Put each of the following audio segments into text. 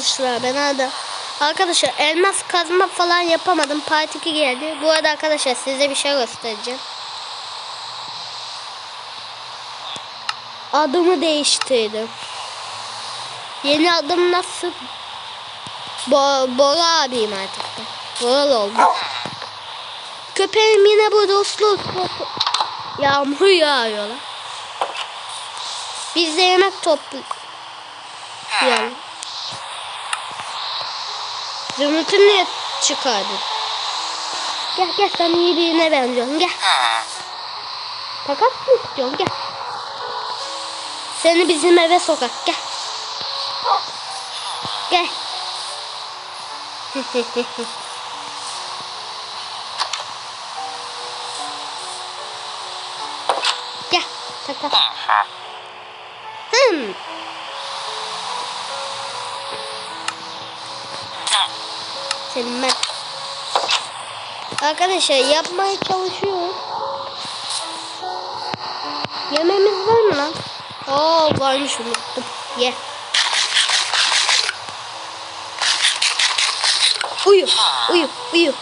arkadaşlar ben hadi. Arkadaşlar elmas kazma falan yapamadım. Part 2 geldi. Bu arada arkadaşlar size bir şey göstereceğim. Adımı değiştirdim. Yeni adım nasıl? Bo Bora abiyim artık. Boral oldum. Köpeğim yine bu dostlu. Yağmur yağıyor lan. Biz de yemek toplayalım. Zümrüt'ü niye çıkardın? Gel gel sen iyi birine benziyorsun gel. Takas mı istiyorsun gel. Seni bizim eve sokak gel. Gel. gel. Takas. Hmm. Senin ben. Arkadaşlar yapmaya çalışıyoruz. Yemeğimiz var mı lan? Oo varmış unuttum. Ye. Uyu, uyu, uyu.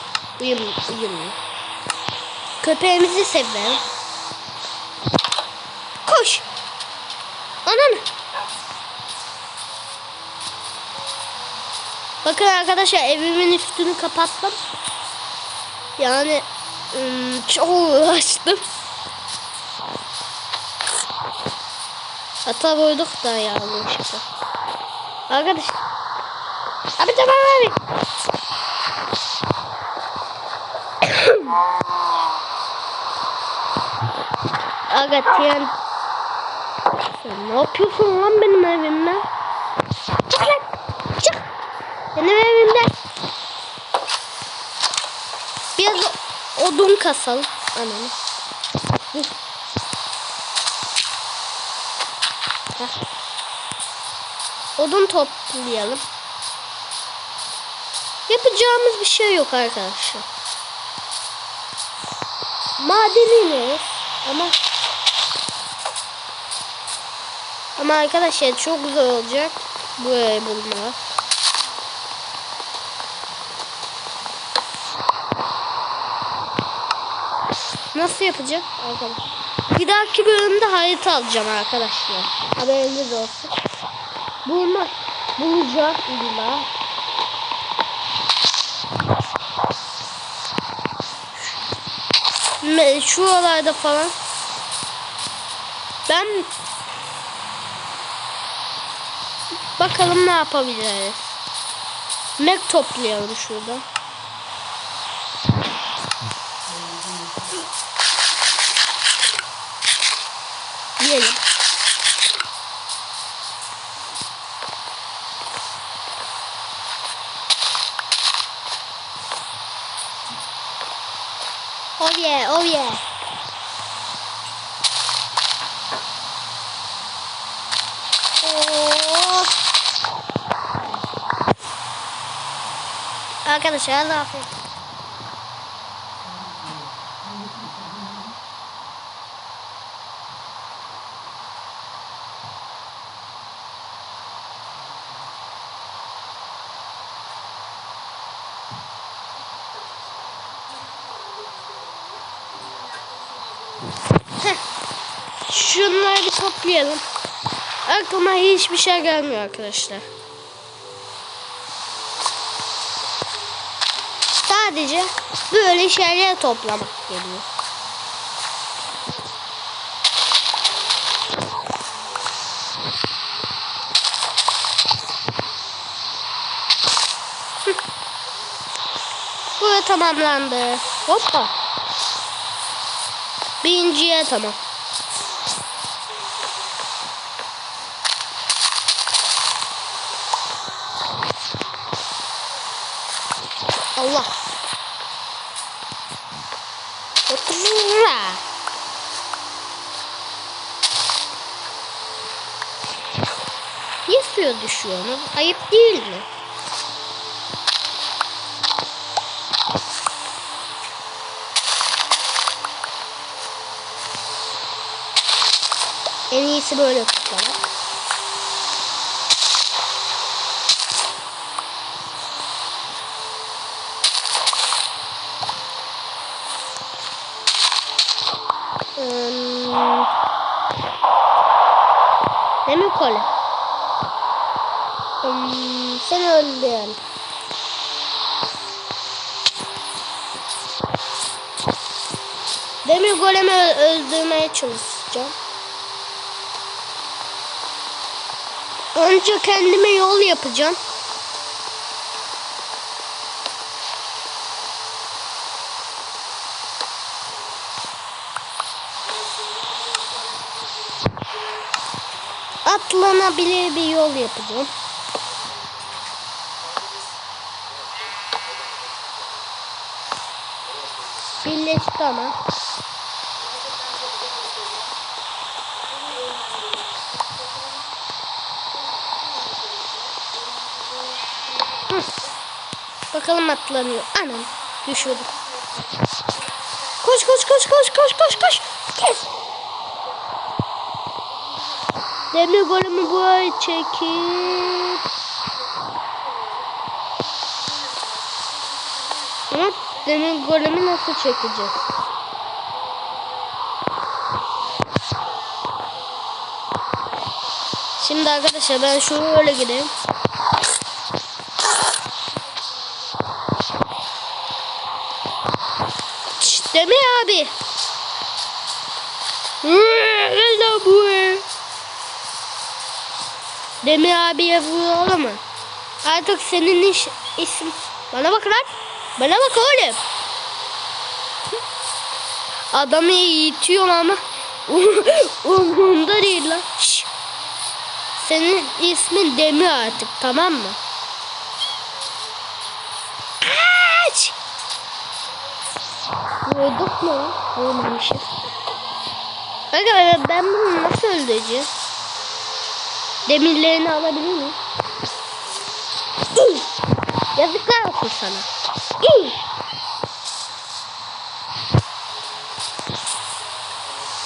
Uyum, uyum. Köpeğimizi severim. Koş. Ananı. Bakın arkadaşlar evimin üstünü kapattım. Yani çok uğraştım. Hata vurduk da yanlışlıkla. Arkadaşlar. Abi tamam abi. Aga tiyan. Sen ne yapıyorsun lan benim evimde? Benim evimde. Biraz odun kasalım. Ananı. Odun toplayalım. Yapacağımız bir şey yok arkadaşlar. Maden iniyoruz. Ama ama arkadaşlar çok zor olacak burayı bulmak. Nasıl yapacak arkadaşlar? Bir dahaki bölümde harita alacağım arkadaşlar. Haberiniz olsun. Bulma, bulacağım illa. Şu olayda falan. Ben bakalım ne yapabiliriz. Mek toplayalım şurada. Yiyelim. Oh yeah, oh yeah. Oh. Arkadaşlar Allah affet. Şunları bir toplayalım. Aklıma hiçbir şey gelmiyor arkadaşlar. Sadece böyle şeyler toplamak geliyor. Bu tamamlandı. Hoppa. Birinciye tamam. Allah. Oturra. Niye suya düşüyor mu? Ayıp değil mi? iyisi böyle tutmamak. Hem hmm. yukarı. Hmm, sen öldün. Demir golemi öldürmeye çalışacağım. Önce kendime yol yapacağım. Atlanabilir bir yol yapacağım. Birleşti ama. Bakalım atlanıyor. Anam düşürdüm. Koş koş koş koş koş koş koş. Kes. Demir golümü buraya çekip Ama demir golemi nasıl çekeceğiz? Şimdi arkadaşlar ben şöyle gideyim. Demir abi. Gel buraya. Demir abiye vuralım mı? Artık senin iş, isim... Bana bak lan. Bana bak oğlum. Adamı eğitiyorum ama umurumda değil lan. Şş. Senin ismin Demir artık tamam mı? Kaç! Vurduk mu? lan? Vurmamışız. Aga ben bunu nasıl öldüreceğim? Demirlerini alabilir miyim? İy! Yazıklar olsun sana.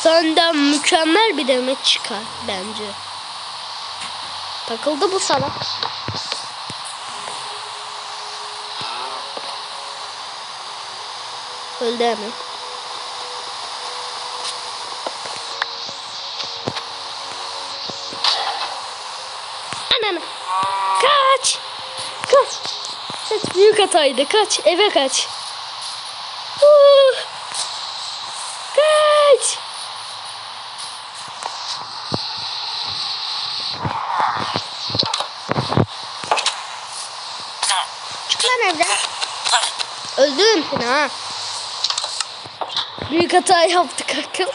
Senden mükemmel bir demet çıkar bence. Takıldı bu sana. Öldü hemen. Ananı. Kaç. Kaç. Kaç büyük hataydı. Kaç. Eve kaç. Uh. Kaç. Çık lan evden. Öldüm seni ha. Büyük hata yaptık akıl.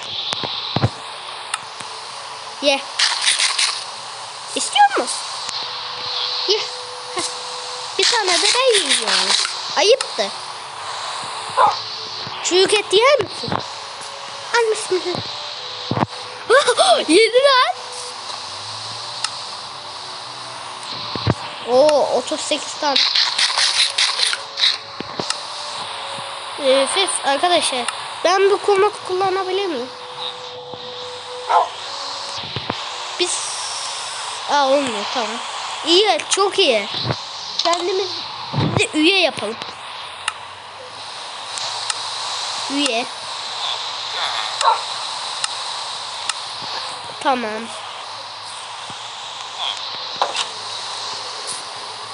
Ye. İstiyor musun? Ye. Heh. Bir tane de ben yani. Ayıptı. Çürük et yer misin? Al bismillah. Yedi lan. Oo 38 tane. Ee, arkadaşlar ben bu komut kullanabilir miyim? Biz Aa olmuyor tamam. İyi çok iyi. Kendimiz de üye yapalım. Üye. Tamam.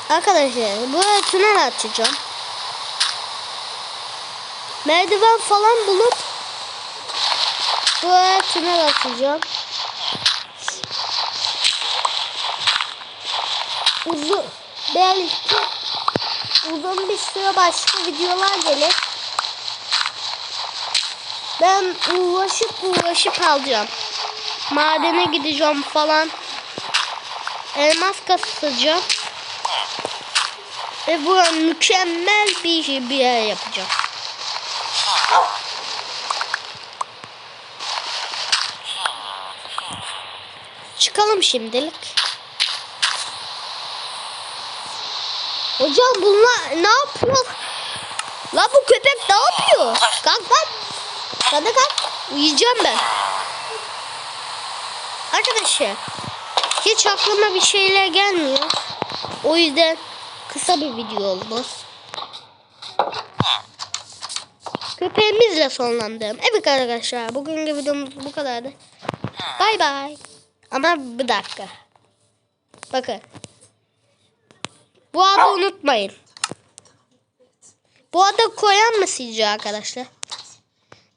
Arkadaşlar buraya tünel açacağım. Merdiven falan bulup buraya tünel açacağım. Uzun belki uzun bir süre başka videolar gelir. Ben uğraşıp uğraşıp alacağım. Madene gideceğim falan. Elmas kasacağım. Ve bu mükemmel bir, bir yer yapacağım. Çıkalım şimdilik. Hocam bunlar ne yapıyor? La bu köpek ne yapıyor? Kalk kalk. Sana kalk. Uyuyacağım ben. Arkadaşlar hiç aklıma bir şeyler gelmiyor. O yüzden kısa bir video oldu. Köpeğimizle sonlandırdım. Evet arkadaşlar bugünkü videomuz bu kadardı. Bay bay. Ama bir dakika. Bakın. Bu adı unutmayın. Bu adı koyan mı sizce arkadaşlar?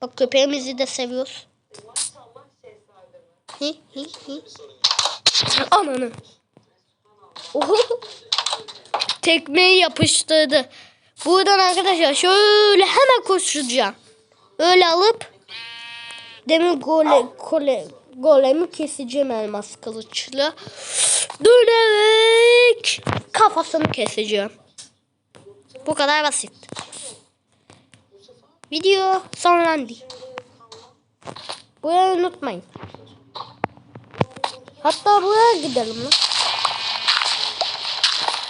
Bak köpeğimizi de seviyoruz. Hi hi hi. Ananı. Oho. Tekmeyi yapıştırdı. Buradan arkadaşlar şöyle hemen koşacağım. Öyle alıp demir gole, gole, golemi keseceğim elmas kılıçla. Dönerek kafasını keseceğim. Bu kadar basit. Video sonlandı. Burayı unutmayın. Hatta buraya gidelim.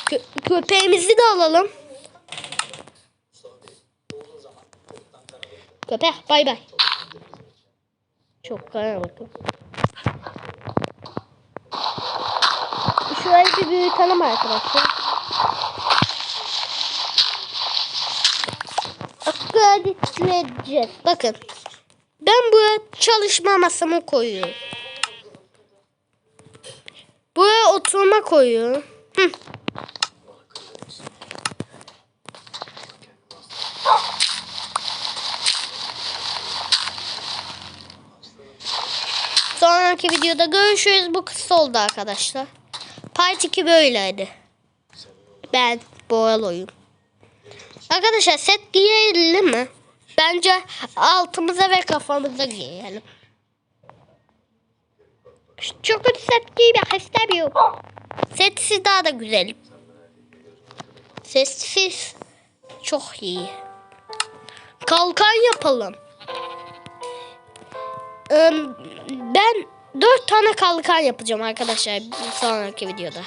Kö köpeğimizi de alalım. Köpek bay bay. Çok bakın. Şurayı bir büyütelim arkadaşlar. Akrediteleyeceğiz. Bakın. Ben buraya çalışma masamı koyuyorum. Buraya oturma koyuyorum. Hı. Sonraki videoda görüşürüz. Bu kısa oldu arkadaşlar. Part 2 böyleydi. Ben Boralo'yum. Arkadaşlar set giyelim mi? Bence altımıza ve kafamıza giyelim. Çok kötü set giymek istemiyorum. Setsiz daha da güzel. Sessiz çok iyi. Kalkan yapalım. Ben dört tane kalkan yapacağım arkadaşlar sonraki videoda.